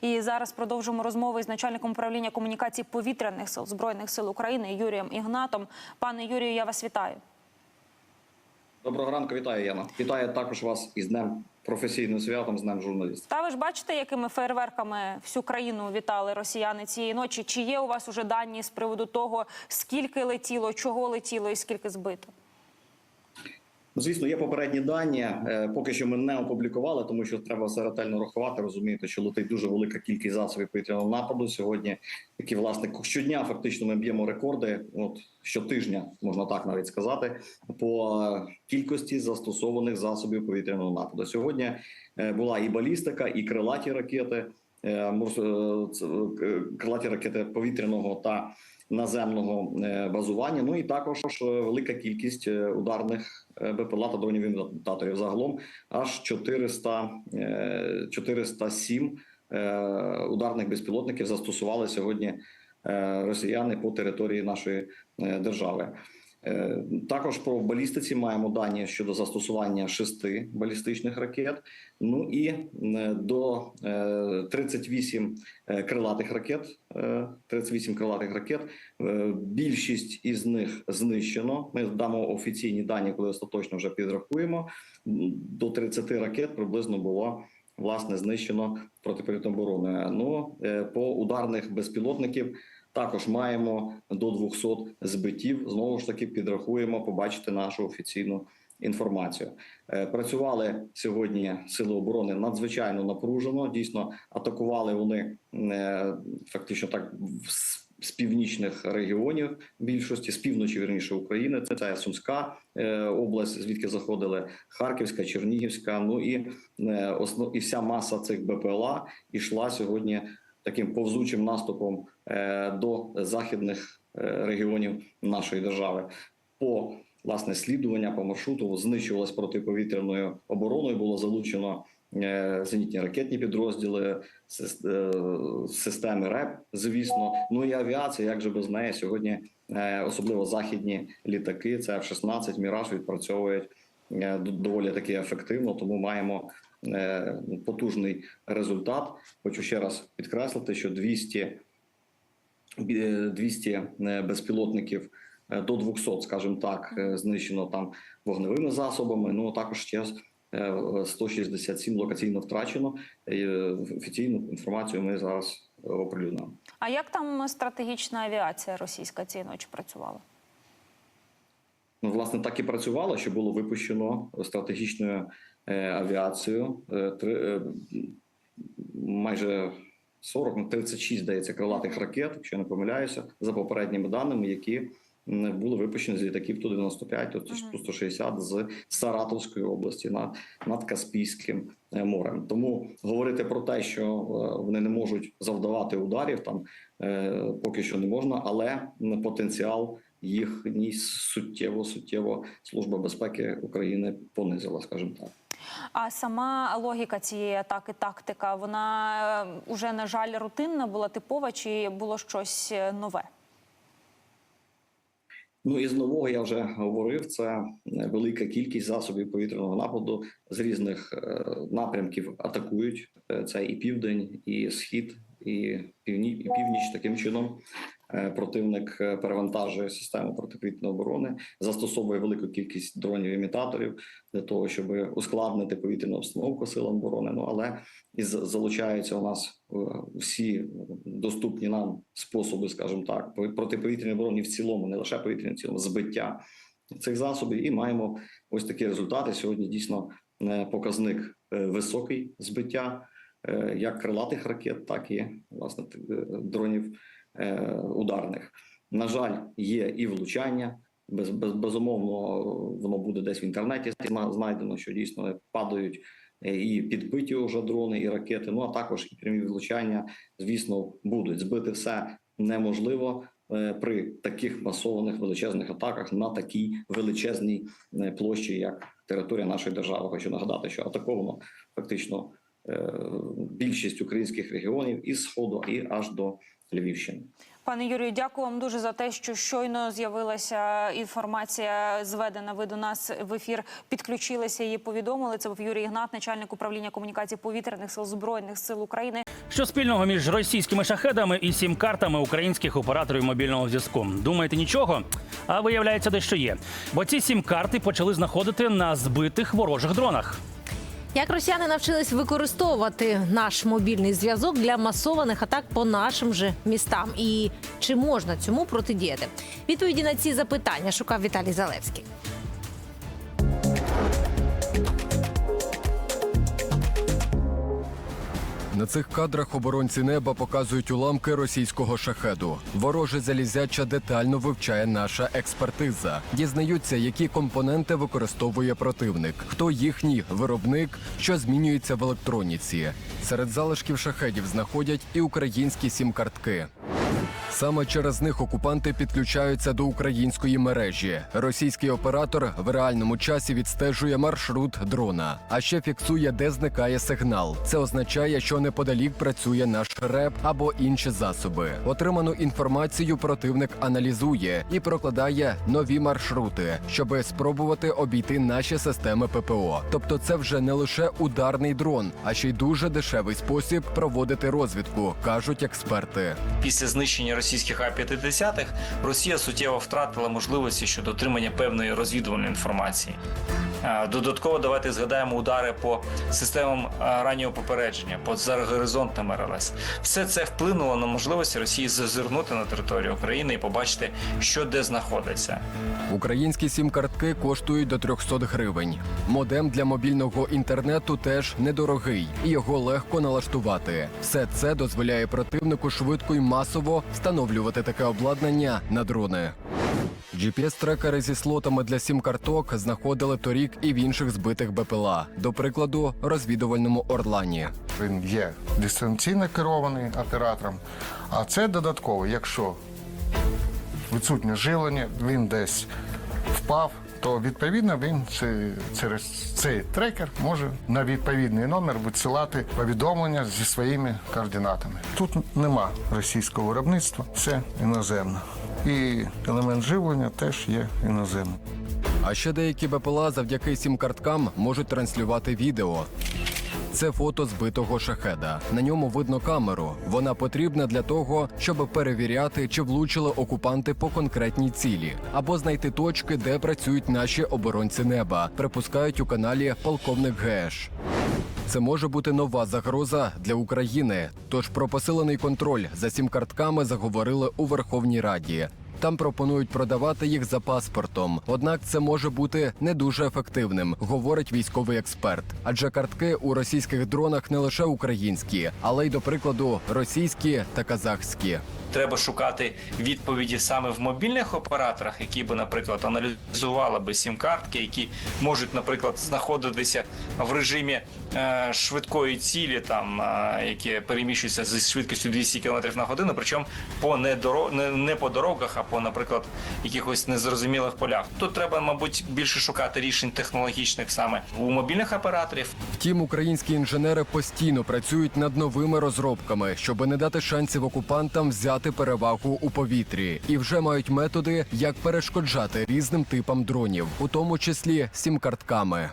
І зараз продовжимо розмови з начальником управління комунікації повітряних сил збройних сил України Юрієм Ігнатом. Пане Юрію, я вас вітаю. Доброго ранку, вітаю Яна. Вітаю також вас із днем професійним святом, з днем журналіста. Та ви ж бачите, якими фейерверками всю країну вітали росіяни цієї ночі? Чи є у вас уже дані з приводу того, скільки летіло, чого летіло і скільки збито? Ну, Звісно, є попередні дані. Е, Поки що ми не опублікували, тому що треба все ретельно рахувати. Розумієте, що летить дуже велика кількість засобів повітряного нападу сьогодні, які власне щодня фактично ми б'ємо рекорди. От щотижня можна так навіть сказати, по е, кількості застосованих засобів повітряного нападу. Сьогодні е, була і балістика, і крилаті ракети, крилаті ракети повітряного та наземного е, базування. Ну і також е, велика кількість е, ударних е, БПЛА та дронів імітаторів. Загалом аж 400, е, 407 е, ударних безпілотників застосували сьогодні е, росіяни по території нашої е, держави. Е, Також по балістиці маємо дані щодо застосування шести балістичних ракет. Ну і е, до е, 38 е, крилатих ракет. е, 38 крилатих ракет. Більшість із них знищено. Ми дамо офіційні дані, коли остаточно вже підрахуємо. До 30 ракет приблизно було власне знищено протиповітряної оборони. Ну по ударних безпілотників. Також маємо до 200 збиттів. Знову ж таки підрахуємо, побачите нашу офіційну інформацію. Е, Працювали сьогодні сили оборони надзвичайно напружено. Дійсно, атакували вони е, фактично так з- північних регіонів більшості, з півночі вірніше України. Це, це Сумська е, область, звідки заходили Харківська, Чернігівська. Ну і основ і вся маса цих БПЛА йшла сьогодні таким повзучим наступом е, до західних е, регіонів нашої держави. По власне слідування по маршруту знищувалось протиповітряною обороною. Було залучено е, зенітні ракетні підрозділи, системи РЕП, звісно. Ну і авіація, як же без неї сьогодні, особливо західні літаки, це F-16, Міраж відпрацьовують доволі таки ефективно. Тому маємо потужний результат. Хочу ще раз підкреслити, що 200 200 е, безпілотників е, до 200, скажімо так, е, знищено там вогневими засобами. Ну також ще е, 167 локаційно втрачено. І, е, Офіційну інформацію ми зараз е, оприлюднимо. А як там стратегічна авіація російська цієї ночі працювала? Ну, власне, так і працювало, що було випущено стратегічною е, авіацією е, три, е, майже 40, ну, 36, здається, крилатих ракет, якщо я не помиляюся, за попередніми даними, які були випущені з літаків Ту-95, Ту-160 з Саратовської області над, над Каспійським морем. Тому говорити про те, що вони не можуть завдавати ударів, там поки що не можна, але потенціал їхній суттєво суттєво служба безпеки України понизила, скажімо так. А сама логіка цієї атаки, тактика, вона е, уже на жаль рутинна була типова, чи було щось е, нове? Ну і з нового я вже говорив. Це велика кількість засобів повітряного нападу з різних е, напрямків атакують. Це і південь, і схід, і півні, і північ. Таким чином е, противник е, перевантажує систему протиповітряної оборони, застосовує велику кількість дронів імітаторів для того, щоб ускладнити повітряну обстановку силам оборони. Ну але і залучаються у нас е, всі доступні нам способи, скажімо так, по- протиповітряної оборони в цілому, не лише повітряної, в цілому збиття цих засобів, і маємо ось такі результати. Сьогодні дійсно показник високий збиття як крилатих ракет, так і власне е, дронів е, ударних. На жаль, є і влучання. Без, без, безумовно, воно буде десь в інтернеті знайдено, що дійсно падають е, і підбиті вже дрони, і ракети. Ну а також і прямі влучання, звісно, будуть збити все неможливо е, при таких масованих величезних атаках на такій величезній е, площі, як територія нашої держави. Хочу нагадати, що атаковано фактично е, більшість українських регіонів із сходу і аж до Львівщини. Пане Юрію, дякую вам дуже за те, що щойно з'явилася інформація, зведена ви до нас в ефір. Підключилися її повідомили. Це був Юрій Ігнат, начальник управління комунікації повітряних сил збройних сил України. Що спільного між російськими шахедами і сім-картами українських операторів мобільного зв'язку? Думаєте, нічого? А виявляється, дещо є. Бо ці сім-карти почали знаходити на збитих ворожих дронах. Як росіяни навчились використовувати наш мобільний зв'язок для масованих атак по нашим же містам? І чи можна цьому протидіяти? Відповіді на ці запитання шукав Віталій Залевський. На цих кадрах оборонці неба показують уламки російського шахеду. Вороже залізяча детально вивчає наша експертиза. Дізнаються, які компоненти використовує противник, хто їхній виробник, що змінюється в електроніці. Серед залишків шахедів знаходять і українські сім-картки. Саме через них окупанти підключаються до української мережі. Російський оператор в реальному часі відстежує маршрут дрона, а ще фіксує, де зникає сигнал. Це означає, що неподалік працює наш РЕП або інші засоби. Отриману інформацію противник аналізує і прокладає нові маршрути, щоби спробувати обійти наші системи ППО. Тобто, це вже не лише ударний дрон, а ще й дуже дешевий спосіб проводити розвідку, кажуть експерти. Після знищення російських А-50 Росія суттєво втратила можливості щодо отримання певної розвідувальної інформації. Е, Додатково давайте згадаємо удари по системам е, раннього попередження, по заргоризонтним РЛС. Все це вплинуло на можливості Росії зазирнути на територію України і побачити, що де знаходиться. Українські сім-картки коштують до 300 гривень. Модем для мобільного інтернету теж недорогий, і його легко налаштувати. Все це дозволяє противнику швидко і масово встановлювати таке обладнання на дрони. GPS-трекери зі слотами для сім-карток знаходили торік і в інших збитих БПЛА, до прикладу, розвідувальному Орлані. Він є дистанційно керований оператором, а це додатково, якщо відсутнє живлення, він десь впав, то відповідно він через цей трекер може на відповідний номер відсилати повідомлення зі своїми координатами. Тут нема російського виробництва, все іноземне. І елемент живлення теж є іноземним. А ще деякі БПЛА завдяки сім-карткам можуть транслювати відео. Це фото збитого шахеда. На ньому видно камеру. Вона потрібна для того, щоб перевіряти, чи влучили окупанти по конкретній цілі, або знайти точки, де працюють наші оборонці неба. Припускають у каналі полковник ГЕШ. Це може бути нова загроза для України. Тож про посилений контроль за сім-картками заговорили у Верховній Раді. Там пропонують продавати їх за паспортом. Однак це може бути не дуже ефективним, говорить військовий експерт. Адже картки у російських дронах не лише українські, але й, до прикладу, російські та казахські. Треба шукати відповіді саме в мобільних операторах, які би, наприклад, аналізували би сім-картки, які можуть, наприклад, знаходитися в режимі е, швидкої цілі, там е, які переміщуються зі швидкістю 200 км на годину, причому по не, доро... не, не по дорогах, а по, наприклад, якихось незрозумілих полях. Тут треба, мабуть, більше шукати рішень технологічних саме у мобільних операторів, Втім, українські інженери постійно працюють над новими розробками, щоб не дати шансів окупантам взяти перевагу у повітрі, і вже мають методи, як перешкоджати різним типам дронів, у тому числі сім-картками.